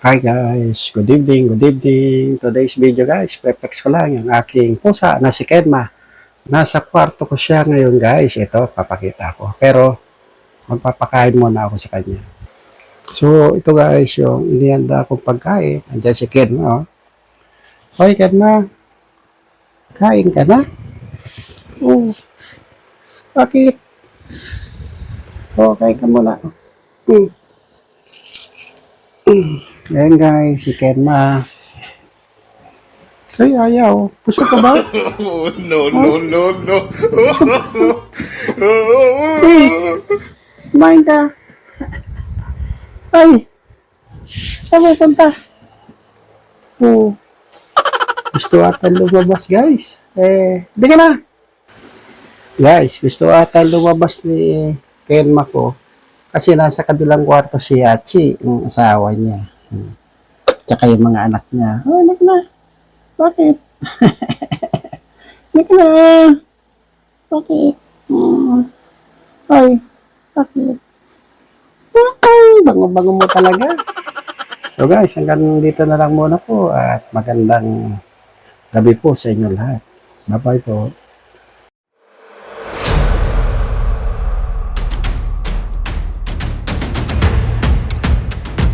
Hi guys, good evening, good evening. Today's video guys, preflex ko lang yung aking pusa na si Kenma. Nasa kwarto ko siya ngayon guys. Ito, papakita ko. Pero, magpapakain muna ako sa kanya. So, ito guys, yung inihanda kong pagkain. Andiyan si Kenma, oh. Hoy, Kenma. Kain ka na? Oh. Bakit? Oh, kain ka muna. Hmm. Ayan guys, si Kenma. Ay, ayaw. Puso ka ba? Oh, no, no, no, no. Kumain ka. Ay, saan mo punta? Oh. Gusto ata lumabas guys. Eh, hindi ka na. Guys, gusto ata lumabas ni Kenma ko. Kasi nasa kabilang kwarto si Hachi, yung asawa niya. Hmm. Tsaka yung mga anak niya. Oh, ka na. Bakit? Ka na. Bakit? Hmm. Ay, bakit? Ay, bango-bango mo talaga. So guys, hanggang dito na lang muna po at magandang gabi po sa inyo lahat. Bye-bye po.